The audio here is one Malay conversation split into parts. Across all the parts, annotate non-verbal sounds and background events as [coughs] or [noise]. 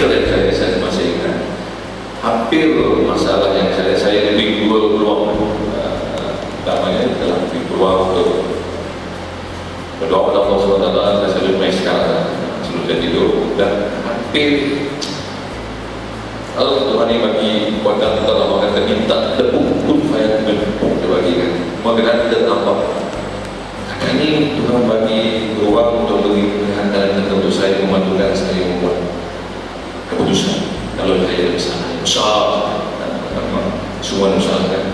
artikel yang saya, saya masih ingat hampir masalah yang saya saya lebih dua peluang namanya dalam peluang untuk berdoa kepada Allah SWT saya selalu main sekarang sebelum saya tidur. Dan hampir kalau Tuhan ini bagi kuatan kita Allah kata minta tepuk pun saya tepuk dia bagi kan. Kita nampak Kali ini Tuhan bagi ruang untuk beri perhatian tertentu saya membantukan saya membuat keputusan kalau saya ada sana besar semua usaha kan.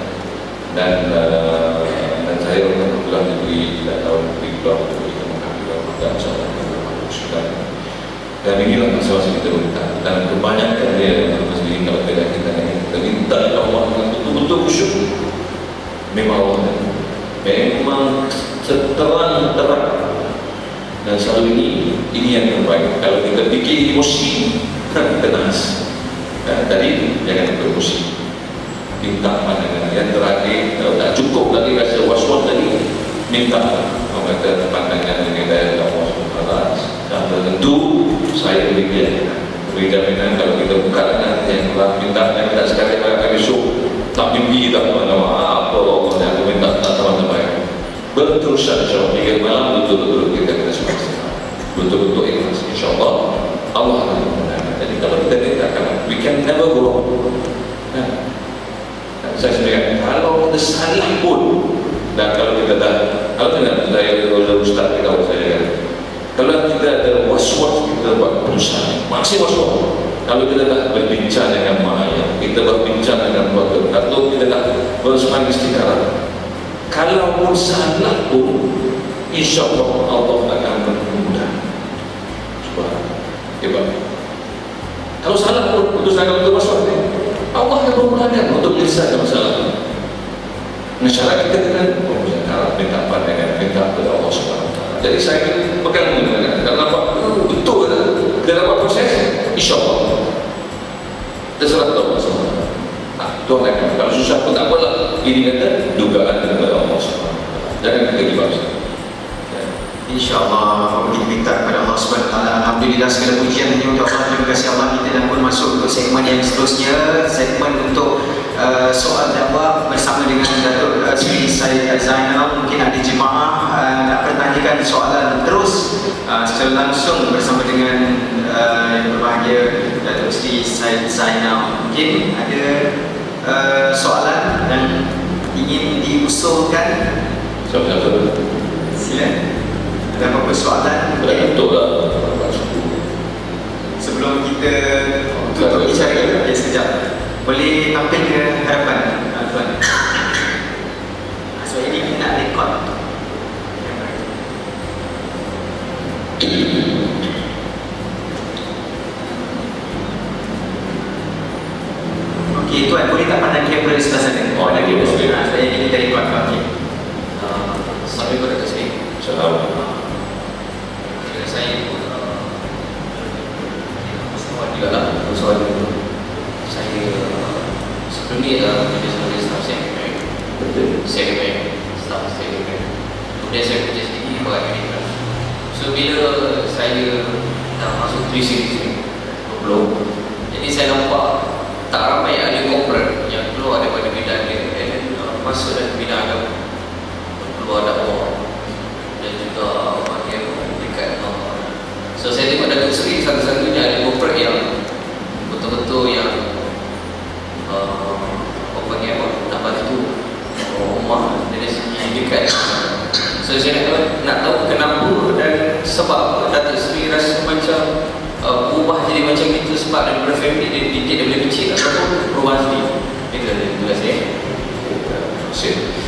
Dan uh, dan saya telah diberi tidak tahu diberi peluang untuk kita mengambil dan sudah dan inilah masalah yang kita minta. Dan kebanyakan dia Mas Bini kalau kita kita kita minta Allah betul-betul khusyuk memang Allah memang seterang-terang dan selalu ini ini yang terbaik. Kalau kita bikin emosi tenas dan tadi jangan beremosi minta pandangan. Yang terakhir kalau tak cukup lagi rasa was-was tadi. Minta. Kata pandangan dengan daya Allah SWT dan tentu saya beri dia beri jaminan kalau kita buka dengan yang telah minta yang tidak sekali akan besok tak mimpi tak mana apa Allah yang minta tak teman-teman berterusan insyaAllah tiga malam betul-betul kita kena semua betul-betul ikhlas insyaAllah Allah akan memudahkan jadi kalau kita tidak akan we can never go wrong. Nah, saya sendiri kalau kita salah pun dan kalau kita dah kalau tidak saya kalau ustaz kita saya kan. Kalau kita ada was-was kita buat keputusan. Masih was-was. Kalau kita dah berbincang dengan mahaya kita berbincang dengan keluarga kalau kita dah bersemangat istirahat kalaupun salah pun insya Allah Allah akan mempermudah cuba hebat. Kalau salah pun putus kalau itu masalah Allah akan memudahkan untuk menyelesaikan masalah nah cara kita kan harap minta pandangan minta kepada Allah SWT jadi saya pegang menggunakan karena apa? betul kan? kita dapat proses insya Allah terserah kepada Allah SWT nah, Tuhan akan kalau susah pun tak apalah ini kata dugaan kepada Allah SWT jangan kita dibahas InsyaAllah Apa kita minta kepada Allah SWT Alhamdulillah segala pujian hanya untuk Allah. Terima kasih Allah Kita dan pun masuk untuk segmen yang seterusnya. Segmen untuk uh, soal jawab Bersama dengan Datuk uh, Sri Syed Zainal. Mungkin ada jemaah uh, Nak bertanyakan soalan terus uh, Secara langsung bersama dengan uh, Yang berbahagia Datuk Sri Syed Zainal. Mungkin ada uh, soalan Dan ingin diusulkan? Siapa-siapa Silakan ada apa-apa soalan betul lah sebelum kita tutup bicara okay, sekejap boleh tampil ke hadapan uh, tuan so ini kita nak rekod Okey, tuan boleh tak pandang kamera sebelah sana? Oh, ada kamera sebelah. So ini kita rekod okey. Uh, Assalamualaikum Datuk Seri. Assalamualaikum shit.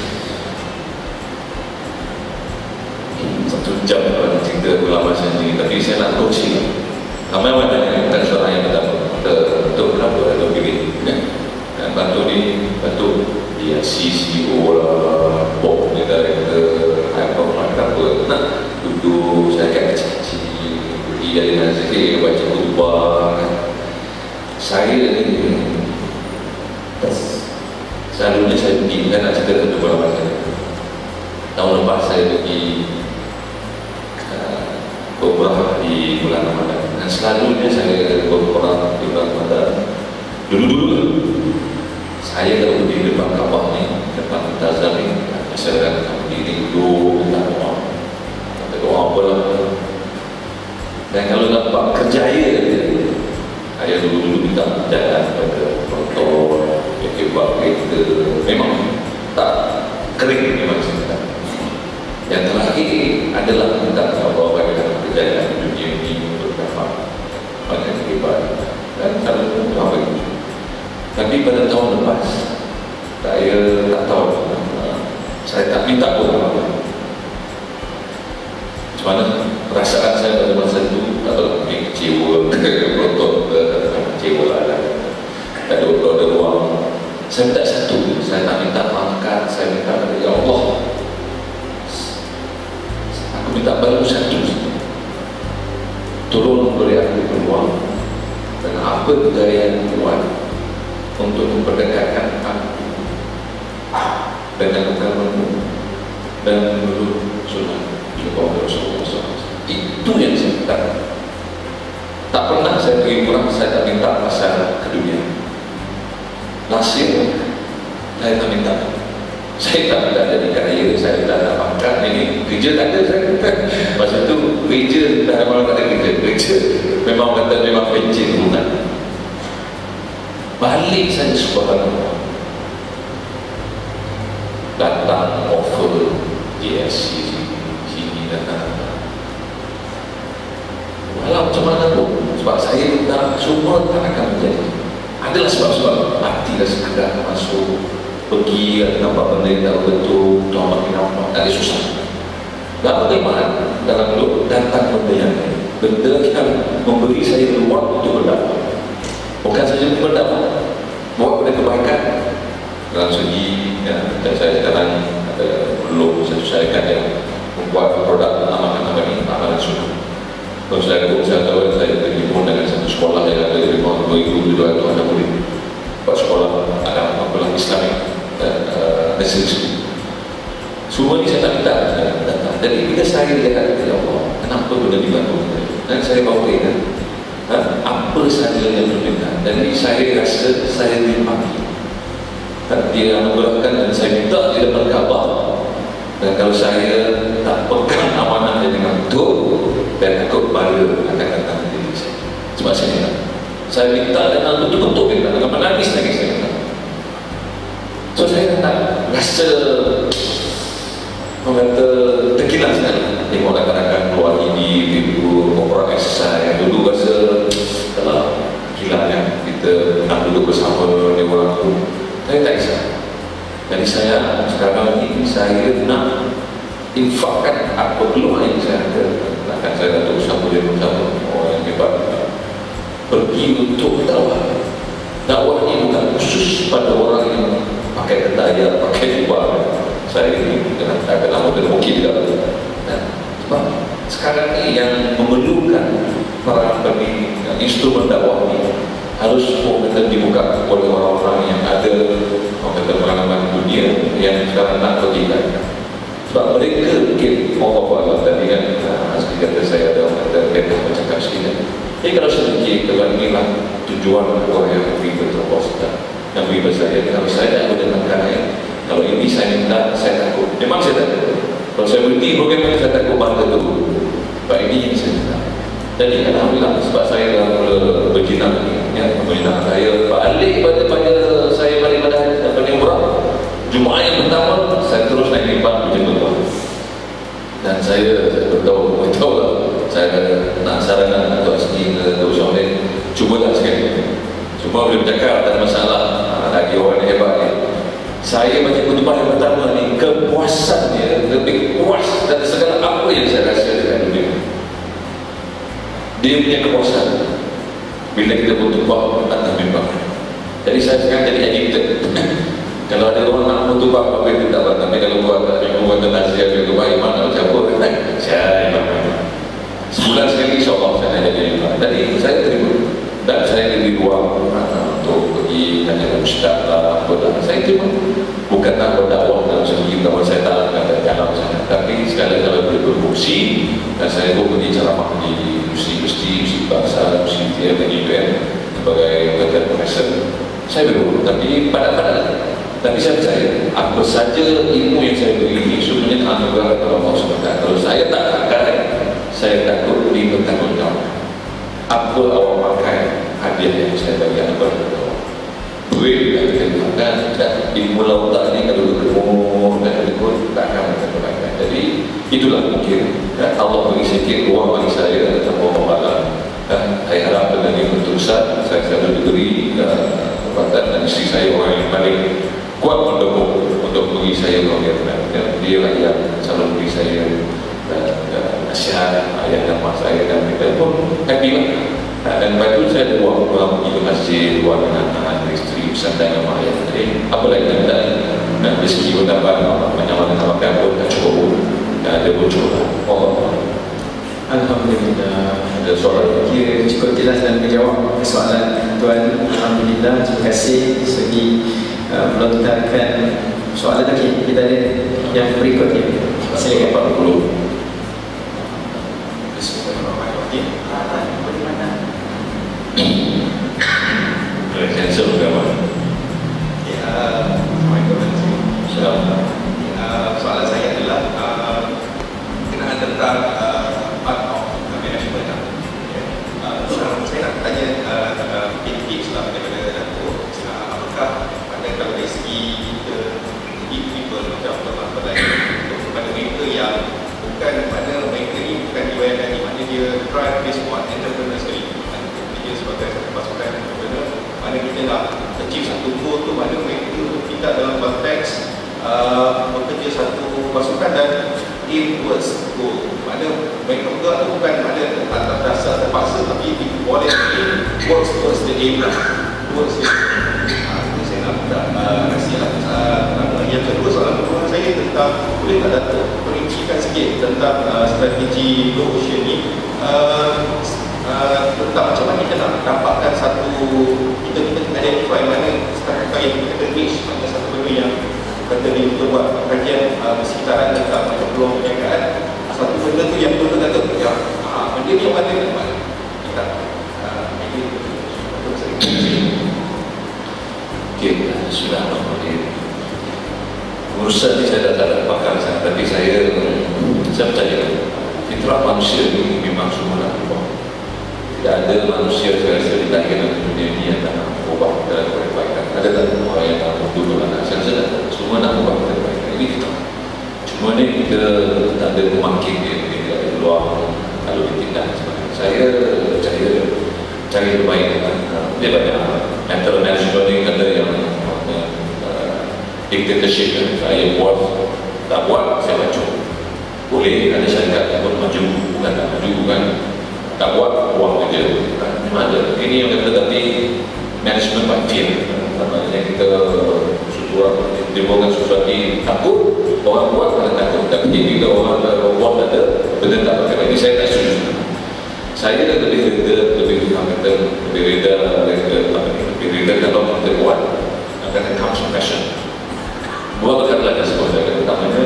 Jalan pada motor, yang hebat kereta. Memang tak kering memang minta. Yang terakhir adalah minta Allah bagaimana kejayaan dunia ini untuk dapat banyak hebat dan selalu doa begitu. Tapi pada tahun lepas saya minta. Tak pernah saya pergi kurang, saya tak minta pasal ke dunia. Nasir, saya tak minta. Saya tak minta jadi kaya, saya tak ada pangkat ini. Kerja tak ada saya. [laughs] Masa tu kerja, tak ada kerja. Kerja memang kata memang pencet bukan. Balik saja subhanallah datang offer GSC sini, sini datang walau macam mana pun sebab saya minta semua tak akan menjadi. Adalah sebab-sebab hati dah sekadar masuk pergi nampak benda yang tak betul tuan makin nampak tak ada susah. Dan bagaimana dalam hidup datang benda yang benda yang memberi saya ruang untuk berdakwah. Bukan saja untuk berdakwah buat benda kebaikan. Dalam segi ya, dan saya sekarang belum saya selesaikan yang kalau saya pun saya tahu saya berhubung dengan satu sekolah yang ada di bawah 2,200 anak murid. Buat sekolah agama apalah Islamik dan uh, nursery semua ini saya tak minta datang jadi bila saya lihat ya Allah kenapa benda dibantu dan saya bawa ingat ha? apa saja yang berbeda dan ini saya rasa saya dipanggil dan dia anugerahkan dan saya minta di depan Kaabah. Dan kalau saya tak pegang amanah dia dengan betul dan takut bahaya akan datang ke diri saya sebab saya minta saya minta dengan betul-betul minta dengan menangis lagi saya minta so saya tak rasa orang kata terkilang sekali tengok rakan-rakan keluar ini video korporat exercise. Yang dulu rasa kalau kilang yang kita nak duduk bersama dengan orang tu. Saya tak kisah. Jadi saya sekarang ini saya nak infakkan apa peluang yang saya ada akan saya datuk usaha boleh bersama orang yang hebat. Pergi untuk dakwah. Dakwah ini bukan khusus pada orang yang pakai ketaya pakai jubah saya ini dengan akan lama dan mungkin tidak nah, sebab sekarang ini yang memerlukan para bagi instrumen dakwah ini harus kita dibuka oleh orang-orang yang ada pengalaman dunia yang sekarang nak pergi kan sebab mereka mungkin Allah tadi kan. Uh, kata saya ada orang kata mereka bercakap sikit kan jadi kalau sedikit kalau inilah tujuan orang yang pergi ke Allah sedang yang pergi saya. Kalau saya tak boleh makan ya, kalau ini saya minta saya takut memang saya takut kalau saya berhenti ini saya takut bangga tu? Sebab ini yang saya minta jadi Alhamdulillah sebab saya dah mula berjinak ya, berjinak saya. Balik pada pada saya balik pada apa ni murah Jumaat yang pertama saya terus naik lipat macam tu dan saya saya beritahu beritahu lah saya nak sarankan untuk sini ke Datuk Syamil cubalah sekali cuma boleh bercakap tak ada masalah ha, lagi orang yang hebat ni. Saya baca kutubah yang pertama ni kepuasan dia lebih puas dari segala apa yang saya rasa dengan dunia dia punya kepuasan bila kita bertubah atas mimbar. Jadi saya sekarang jadi addicted [coughs] kalau ada orang nak bertubah apa itu tak apa tapi kalau buat minggu buat nasihat itu baik mana macam apa [coughs] saya imam sebulan sekali insyaAllah saya nak jadi imam jadi saya terima. Dan saya diberi ruang pergi tanya ustaz lah lah saya terima bukan nak berdakwah dalam segi kalau saya tak akan dalam sana tapi sekali kalau boleh berfungsi dan saya pun pergi ceramah di universiti-universiti, universiti bangsa, universiti yang di UM sebagai kata profesor. Saya belum, tapi pada-pada tapi saya percaya apa saja ilmu yang saya beri ini semuanya anugerah Allah SWT. Kalau saya tak pakai, saya takut dipertanggungjawab. Apa awak pakai hadiah yang saya bagi anugerah yang kita makan, dan ilmu lautan ni kalau berumur dan berikut tak akan kebaikan. Jadi itulah mungkin ya, Allah bagi sedikit ruang bagi saya dalam Allah dan saya harap dengan ini berterusan saya selalu diberi uh, kekuatan dan isteri saya orang yang paling kuat mendukung untuk bagi saya ruang yang dan dia lah yang selalu beri saya uh, uh, nasihat ayah dan mak saya dan mereka pun happy lah dan lepas itu saya ada ruang ruang pergi ke masjid ruang dengan anak isteri bersandai dengan mak ayah jadi apa lagi yang tak dan rezeki pun dapat banyak mana nak makan pun tak cukup pun dan ada bocor lah Allah Alhamdulillah. ada soalan Kira cukup jelas dan menjawab soalan tuan. Alhamdulillah. Terima kasih segi uh, melontarkan soalan lagi. Kita ada yang berikutnya. Silakan. 40 Bismillahirrahmanirrahim. Ah, bagaimana? cancel agama Ya, Assalamualaikum warahmatullahi Salam. Uh, soalan saya adalah uh, kenaan tentang uh, part of uh, management lah. Ya. Uh, so, saya nak tanya uh, uh, tips lah daripada Dato' uh, apakah pada kalau dari segi kita give people macam teman-teman lain untuk kepada mereka yang bukan mana mereka ni bukan UNN ni mana dia drive this one entrepreneur sekali Dan dia sebagai satu pasukan entrepreneur mana kita nak achieve satu goal tu mana mereka kita dalam konteks uh, bekerja satu pasukan dan aim towards goal mana mereka juga tu bukan mana atas dasar terpaksa tapi boleh works towards the aim lah towards the uh, itu saya nak minta uh, kasih lah. Uh, yang kedua soalan kedua saya tentang boleh tak Datuk perincikan sikit tentang uh, strategi Blue Ocean ni? Uh, uh, tentang macam mana kita nak dapatkan satu kita kita identify mana strategi yang kita reach mana satu benda yang kata dia untuk buat kajian uh, sekitaran tentang macam peluang perniagaan satu benda tu yang betul kata ya ah, benda ni yang mana yang mana kita uh, ini betul sering Okey, sudah Alhamdulillah. Urusan ni saya tak ada pakar sangat, tapi saya saya percaya fitrah manusia ni memang semua nak berubah. Tidak ada manusia saya rasa di dunia ini yang tak nak berubah dalam kebaikan. Ada tak orang yang nak dulu anak saya rasa tak. Semua nak dalam kebaikan. Ini kita. Cuma ni kita tak ada pemakin dia, dia ada peluang kalau ditindak dan sebagainya. Saya percaya cari yang baik kan. Dia banyak mental management ni kata yang uh, dictatorship kan. Saya buat, tak buat, saya maju. Boleh, ada syarikat yang pun maju, bukan tak maju, bukan tak buat, buang kerja. Kan? Memang ada. Ini yang kata tapi management by fear. Namanya kita sesuatu, timbulkan sesuatu takut, orang buat pada takut. Tapi bila orang buat ada, benda tak pakai. Ini saya tak setuju. Saya lebih reda, lebih kata, lebih reda, lebih apa ni, lebih reda kalau kita buat akan comes from passion. Dua perkara lagi kata utamanya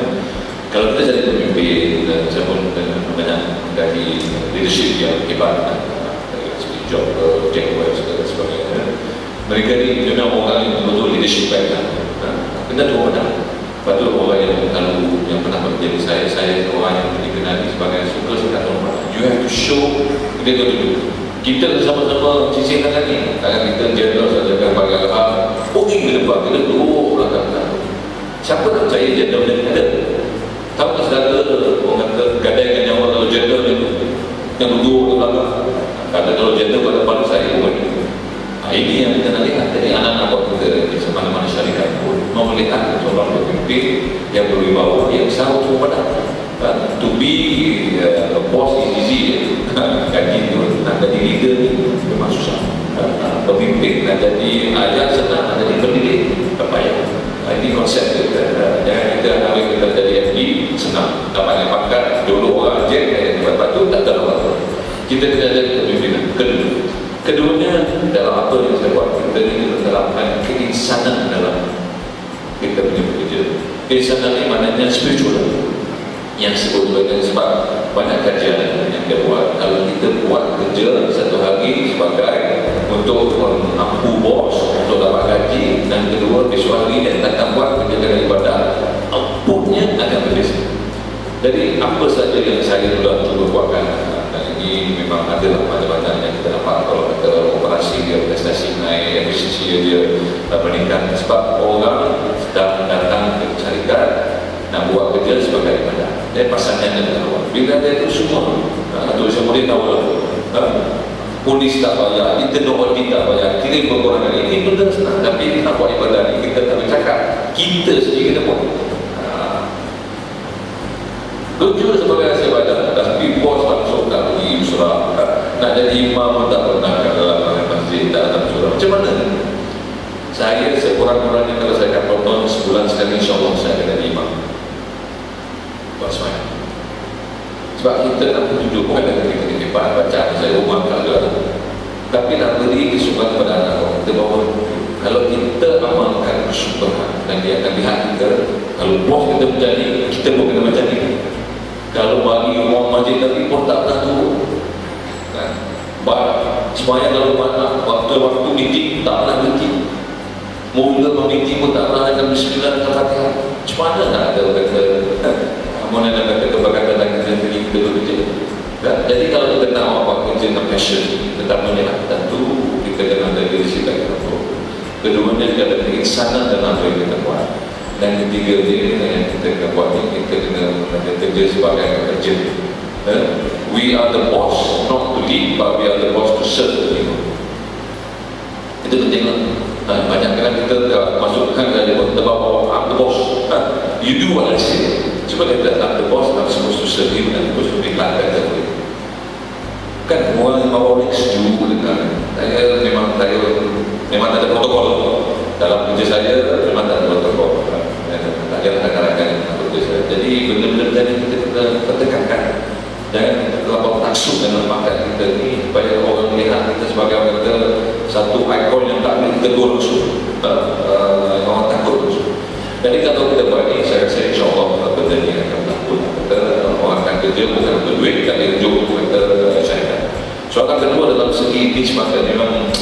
kalau kita jadi pemimpin dan saya pun banyak dari leadership yang hebat dari segi job Jack Welch ke dan sebagainya. Mereka ni memang orang yang betul leadership baik kan. Kena dua orang. Tu orang yang kalau yang pernah bekerja di saya, saya orang yang dikenali sebagai suka sekat orang. You have to show dia tu dulu. Kita sama-sama sisi tangan ni. Tangan kita general saja kan bagi hal. Pergi ke depan, kita duduk belakang belakang. Siapa nak percaya general ni ada? Tahu tak saudara orang kata gadai dengan nyawa kalau general ni yang duduk ke belakang. Kata kalau general kat depan saya pun. Ha, ini yang kita nak lihat. Jadi anak-anak buat kita di mana-mana syarikat pun mau melihat seorang pemimpin yang berwibawa yang selalu tu pada uh, to be uh, boss is easy. [laughs] Gaji tu nak jadi leader ni memang susah. Uh, pemimpin nak jadi ayah senang nak jadi pendidik payah. Uh, ini konsep dia. Uh, jangan kita ambil kita jadi FD senang. Dapat yang pangkat dulu orang je yang dapat tu tak tahu apa. Kita kena jadi kepimpinan kedua keduanya dalam apa yang saya buat. Kita ni menerapkan keinsanan dalam kita punya bekerja keinsanan ni maknanya spiritual. Yang sebagai sebab banyak kajian yang kita buat. Kalau kita buat kerja satu hari sebagai untuk mampu bos untuk dapat gaji dan kedua hari dia takkan buat kerja dengan ibadah outputnya akan berbeza. Jadi apa saja yang saya sudah cuba buatkan dan ini memang ada lah banyak-banyak yang kita nampak kalau kata operasi dia prestasi naik efisiensi dia uh, meningkat. Sebab orang sedang datang ke syarikat nak buat kerja sebagai ibadah dan pasangnya dengan Allah bila dia itu semua uh, tulisan murid tahu lah. Uh, polis tak bayar, internal audit tak bayar, kirim kekurangan ini benda senang. Tapi nak buat ibadah ni kita tak bercakap kita sendiri kena buat. Ha. Lucu sebagai hasil ibadah tapi bos langsung tak pergi surah. Nak jadi imam pun tak pernah. Kat dalam masjid tak datang surah. Macam mana? Saya sekurang-kurangnya kalau saya akan potong sebulan sekali insyaAllah saya akan jadi imam buat semuanya sebab kita nak bukan dengan kita kecepatan baca saya rumah kalau tapi nak beri kesukaan kepada anak orang kita bawa kalau kita amalkan kesukaan dan dia akan lihat kita kalau bos kita menjadi kita pun kena menjadi kalau bagi orang masjid tadi pun tak pernah turun. Kan? Baik, semuanya kalau mana waktu-waktu meeting tak pernah meeting mula meeting pun tak pernah ada bismillah dan macam mana nak ada orang kata [laughs] Mana nak kata kebakatan dan kerja kita bekerja kan? Jadi kalau kita nak buat kerja dengan passion Pertamanya lah, tentu kita kena ada yang kita tahu Keduanya kita ada keinsanan dalam apa yang kita buat Dan ketiga dia yang kita kena buat ni Kita kena ada kerja sebagai pekerja eh? We are the boss, not to lead But we are the boss to serve the people Itu penting lah Ha, banyak kali kita masukkan dari terbawa I'm the boss. Ha, you do what I say. Cuma dia bilang the boss, I'm supposed to serve you and supposed to be like that way. Kan orang yang bawa ni setuju dengan saya memang saya memang ada protokol. Dalam kerja saya memang ada protokol. Tak ada rakan-rakan kerja saya jadi benda-benda tadi kita kena pertekankan. Kita terlalu taksub dengan pangkat kita ni supaya orang melihat kita sebagai orang kata satu ikon yang tak boleh langsung uh, uh, orang takut langsung jadi kalau kita buat ni saya rasa benda ni akan berlaku kita orang akan kerja bukan untuk duit kerja untuk kita syarikat soalan kedua dalam segi niche market memang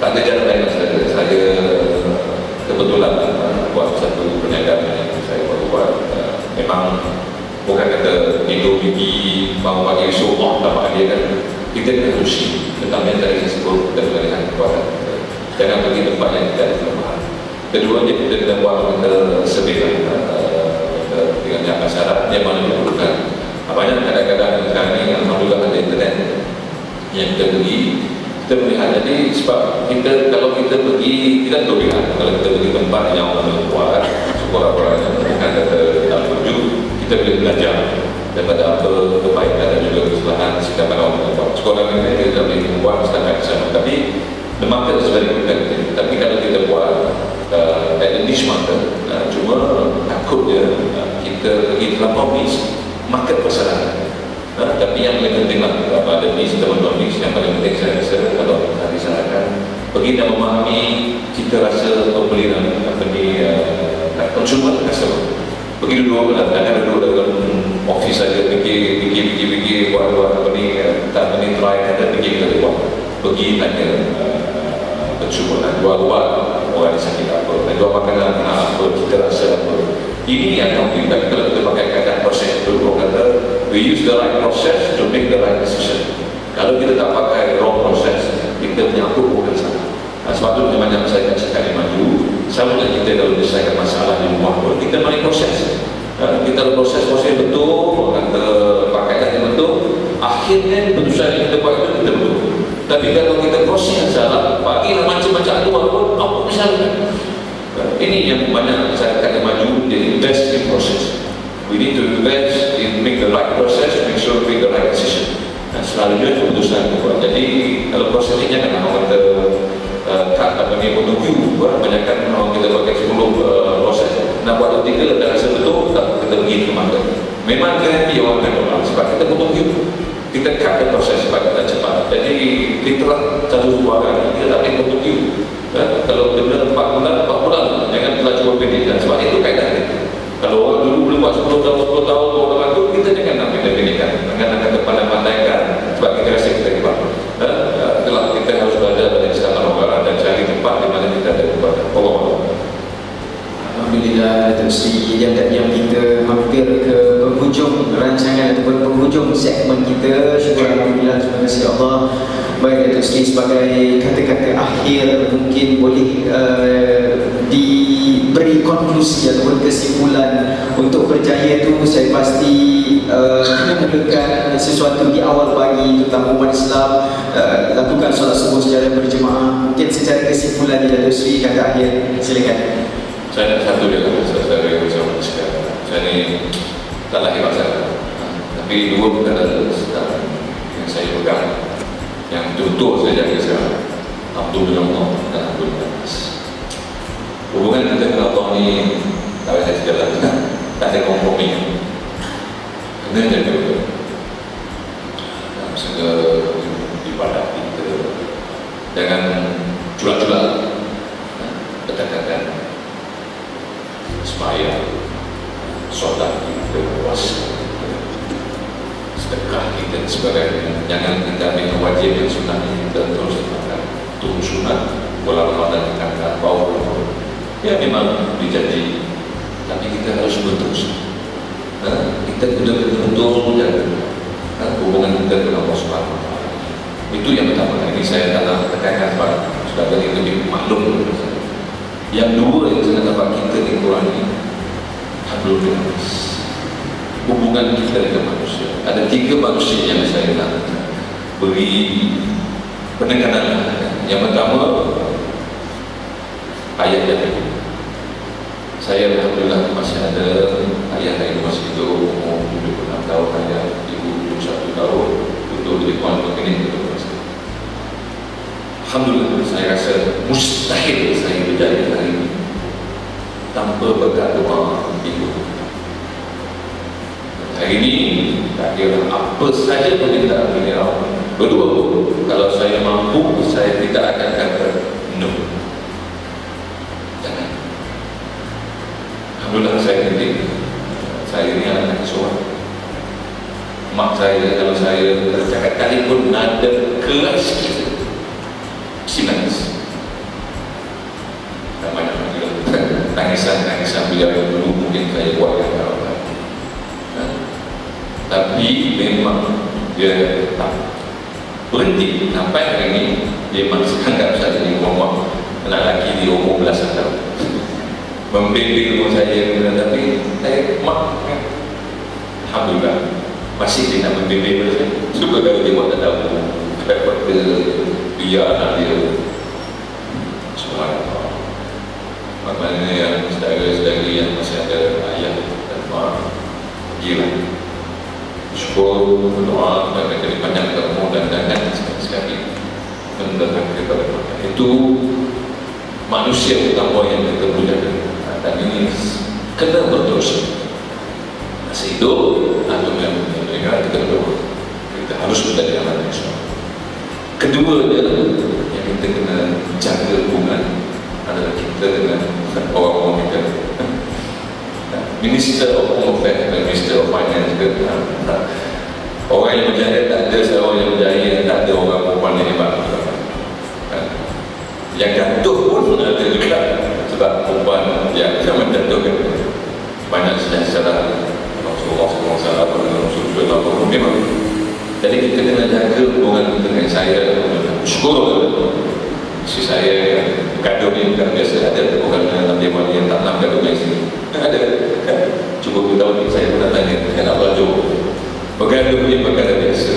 tak ada jalan lain saya, saya kebetulan buat satu perniagaan yang saya baru buat. Uh, memang bukan kata Indo pergi mau bagi show off dapat hadiah kan. Kita kena harus tentang yang tadi saya sebut kita kena lihat kepada jangan pergi tempat yang tidak ada kelemahan keduanya kita kena buat kita sebelah yang syarat yang mana diperlukan. Banyak kadang-kadang sekarang ni Alhamdulillah ada internet yang kita pergi kita melihat. Jadi sebab kita kalau kita pergi kita tahu kan kalau kita pergi tempat yang orang buat sekolah-sekolah bukan kata dalam maju kita boleh belajar daripada apa kebaikan dan juga kesalahan sikap orang yang buat. Sekolah ini kita boleh membuat di sana tapi the market is very competitive. Tapi kalau kita buat uh, at the niche market uh, cuma takutnya uh, kita pergi terlampau niche market pasaran uh, tapi yang paling penting lah uh, ada niche teman-teman yang paling penting saya rasa kalau kita disarankan pergi dan memahami kita rasa pembeli dan apa ni uh, consumer customer. Pergi dulu lah jangan duduk dalam office saja fikir fikir fikir fikir buat buat apa ni eh, tak apa ni try ada fikir kita buat. Pergi tanya uh, consumer nak jual buat orang ni sakit apa nak jual makanan nak apa kita rasa apa. Ini yang kami tapi kalau kita pakai kata proses itu. Orang kata we use the right process to make the right decision. Kalau kita tak pakai wrong process kita punya apa bukan salah. Nah, sebab itu banyak saya akan sekali maju sama kita kalau menyelesaikan masalah di rumah pun kita mari proses. Nah, kita proses proses betul kata pakai kata betul akhirnya keputusan yang kita buat itu kita betul. Tapi kalau kita proses yang salah bagi macam-macam tu pun misalnya ini yang banyak saya akan maju dia invest in process. We need to invest in make the right process make sure we make the right decision. Dan selalunya keputusan buat. Jadi kalau ini jangan orang kata Uh, kat apa ni untuk banyakkan orang kita pakai 10 uh, proses. Nak buat tiga dan rasa betul tak kita pergi ke mana memang garanti orang akan tolak sebab kita queue kita cut proses supaya kita cepat. Jadi lah satu dua kali kita tak boleh queue eh, kalau bilang 4 bulan 4 bulan jangan kita cuba pendekkan sebab itu kaedah kita kalau orang dulu boleh buat 10 tahun 10 tahun orang itu kita jangan nak pendek-pendekkan jangan nak kata pandai-pandaikan sebab kita rasa kita hebat eh, itulah kita harus belajar dari sekarang Datuk Sri yang, yang kita mampir ke penghujung rancangan ataupun penghujung segmen kita syukur Alhamdulillah terima kasih Allah baik Datuk Sri sebagai kata-kata akhir mungkin boleh uh, diberi konklusi ataupun kesimpulan untuk berjaya tu saya pasti uh, kena mulakan sesuatu di awal pagi tentang umat Islam uh, lakukan solat subuh secara berjemaah mungkin secara kesimpulan ni Datuk Sri kata akhir silakan Saya ada satu dia lah, saya saya saya sekarang. Saya ni tak lahir pasal. Tapi dua perkara yang saya pegang, yang betul-betul saya jaga sekarang. Abdul bin Allah dan Abdul bin Abbas. Hubungan kita dengan Allah ni tak ada sejalan, [laughs] tak ada kompromi. Kena jaga. Dalam segala ibadat kita, jangan culak-culak tekan-tekan sembahyang solat kita puasa sedekah kita dan sebagainya. Jangan kita ambil wajib yang sunat ini. Kita terus makan turun sunat bulan Ramadan kita angkat bau ya memang dijanji. Tapi kita harus berterus. Ha? kita betul betul jaga ha? hubungan kita dengan Allah Subhanahu itu yang pertama. Ini saya tak nak tekankan sebab sudah tadi lebih maklum yang dua yang saya dapat kita di Quran ini Hablul Finas Hubungan kita dengan manusia. Ada tiga manusia yang saya nak Beri Penekanan. Yang pertama Ayat yang Saya Alhamdulillah masih ada Ayah dari masih hidup. Umur 76 tahun Ayah ibu 21 tahun. Untuk begini Untuk masih Alhamdulillah saya rasa mustahil saya berjaya hari ini tanpa berkat doa ibu. Hari ini tak kira apa saja permintaan beliau berdua kalau saya mampu saya tidak akan kata no. Jangan. Alhamdulillah saya penting. Saya ini anak seorang. Mak saya kalau saya cakap kali pun nada keras sikit silence tak banyak lagi tangisan-tangisan beliau yang dulu mungkin saya buat yang tak apa tapi memang dia tak berhenti. Sampai hari ini dia masih [laughs] anggap saya ni ngomong anak lelaki di umur belasan tahun. Membimbing umur saya tapi saya mak Alhamdulillah masih dia nak membimbing saya. Suka kalau dia buat tak tahu [laughs] dapat ke dia anak dia Subhanallah Maknanya yang saudara-saudara yang masih ada ayah dan mak Gila Syukur, berdoa dan mereka dipanjangkan umur dan jangan sekali-sekali mendatang kepada mereka Itu manusia utama yang kita pujakan Dan ini kena berterus Masih hidup atau yang mendengar kita berdoa. Kita harus menjadi anak yang Kedua dia yang kita kena jaga hubungan adalah kita dengan orang-orang kita. [laughs] Minister of Home Affairs dan Minister of Finance ke? [laughs] Orang yang berjaya tak ada seorang yang berjaya tak ada orang perempuan yang hebat. [laughs] Yang jatuh pun ada juga sebab perempuan yang menjatuhkan. Banyak sejarah Rasulullah SAW Rasulullah memang. Jadi kita kena jaga hubungan dengan saya. Syukur. Si saya gaduh ni bukan biasa. Ada Bukan dalam dia wali yang tak nak gaduh di sini. [laughs] Ada. [laughs] Cuba kita tahu ni saya pernah tanya. Dengan Allah Jo Bergaduh ni perkara biasa.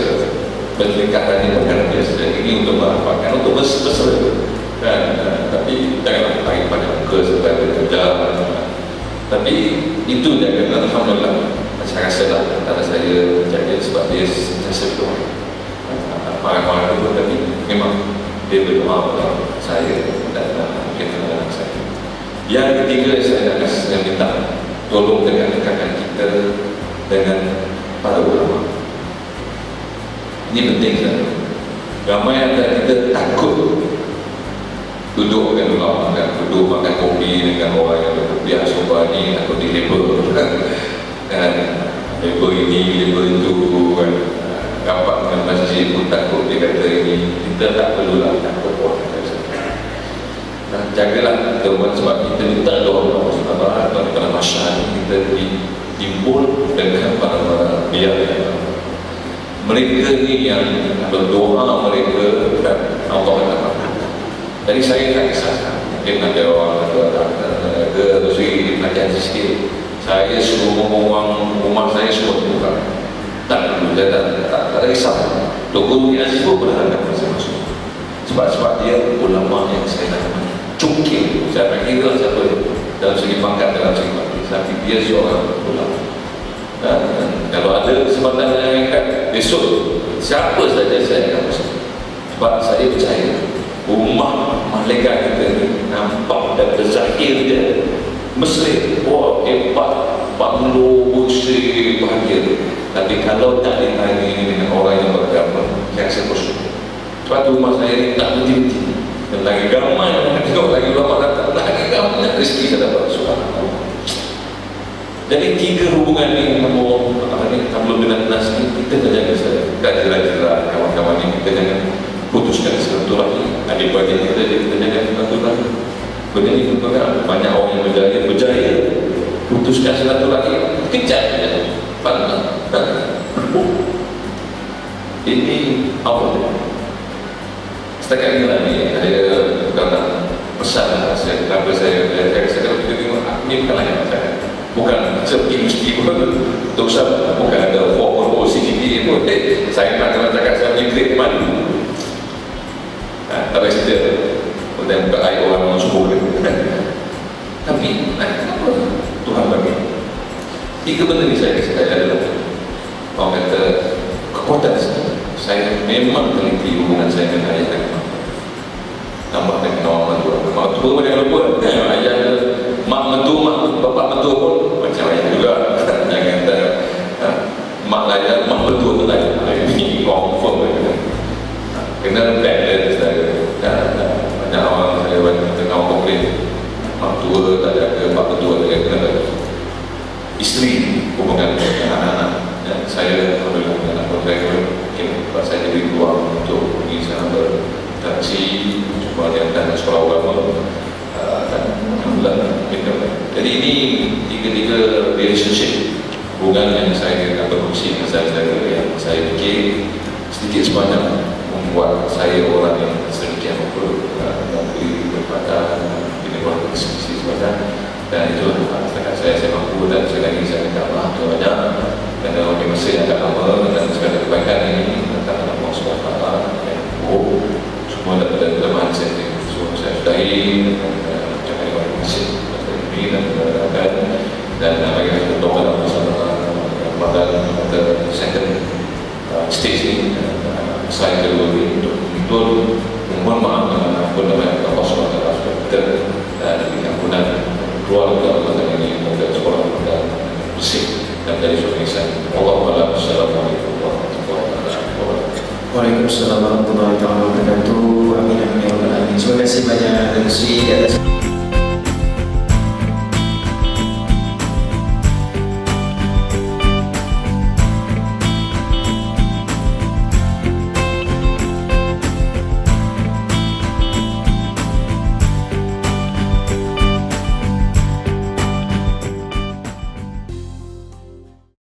Berlekatan ni perkara biasa. Ini untuk merapatkan Untuk besar kan? Tapi janganlah tarik pada muka Sebab kerja Tapi itu jaga Alhamdulillah. Saya rasa lah antara saya jaga sebab dia sentiasa berdoa. Marah-marah itu tapi memang dia berdoa pada saya dan mungkin anak saya. Yang ketiga saya nak saya minta tolong dekat-dekatkan kita dengan para ulama. Ini penting saya. Ramai antara kita takut duduk dengan ulama dan duduk makan kopi dengan orang yang berbiak sobat ni takut dihebel kan? Label ini, label itu kan? Rapat dengan masjid pun takut dia kata ini. Kita tak perlulah takut dan jagalah kita buat sebab kita minta doa Allah SWT dan kepada masyarakat kita ditimbul dengan para pria mereka ni yang berdoa mereka dan Allah SWT jadi saya tak kisah mungkin ada orang ada orang ada orang ada sikit. Saya suruh orang rumah saya semua terbuka tak ada tak tak ada kisah Tunggu ni Aziz pun berhadapan saya masuk. Sebab-sebab dia ulama yang saya nak cungkil. Saya tak kira siapa dalam segi pangkat dalam segi parti tapi dia seorang ulama. Dan, dan kalau ada kesempatan yang angkat besok siapa saja saya akan masuk sebab saya percaya rumah malaikat kita ni nampak dan berzahir dia. Mesra. Wah hebat. Banglo bersih bahagia. Tapi kalau tak ditanya dengan orang yang beragama saya rasa kosong. Sebab rumah saya ni tak berhenti dan lagi yang tengok lagi ulama datang. Lagi ramai rezeki saya dapat subhanallah. Jadi tiga hubungan ni nombor apa ni kalau dengan nas ni kita tak jaga saya tak jelas-jelas kawan-kawan ni kita jangan putuskan silaturahmi. Adik-beradik kita kita jangan silaturahmi. Benda ni merupakan banyak orang yang berjaya berjaya putuskan silaturahmi. Kejap je. Pandang ini apa dia setakat ini lah ni saya kata pesan lah. Saya kenapa saya saya kalau kita tengok ah, ni bukanlah yang saya bukan seperti mesti pun. Tak usah bukan ada 4.0 CGP pun. Eh, saya nak cakap saya punya mana ha, tak payah cerita. Kemudian buka air orang orang subuh [laughs] tapi nah, kenapa Tuhan bagi? Tiga benda ni saya kasi saya adalah orang kata kekuatan saya saya memang teliti hubungan saya dengan ayah dan mak tambah dengan orang mentua pun jangan lupa ayah mak mentua mak bapak mentua pun macam ayah juga jangan kata ha, mak lain mak mentua tu lain ini confirm Ha, kena balance saya dan dan banyak orang saya banyak tengah orang komplain mak tua tak jaga mak mentua tak jaga kena isteri hubungan dengan anak-anak dan saya Alhamdulillah dengan anak saya mungkin sebab saya jadi peluang untuk pergi sana berinteraksi jumpa dengan dan sekolah ulama uh, dan Alhamdulillah kita jadi ini tiga-tiga relationship hubungan yang saya akan berkongsi dengan saya saya yang saya fikir sedikit sebanyak membuat saya orang yang sedemikian rupa uh, memberi berpada ini buat diskusi sebanyak dan itu setakat saya saya mampu dan saya lagi saya minta maaf tu banyak kerana di masa yang agak lama dan segala kebaikan ini datang dalam Allah SWT yang oh, semua daripada kelemahan saya ini semua saya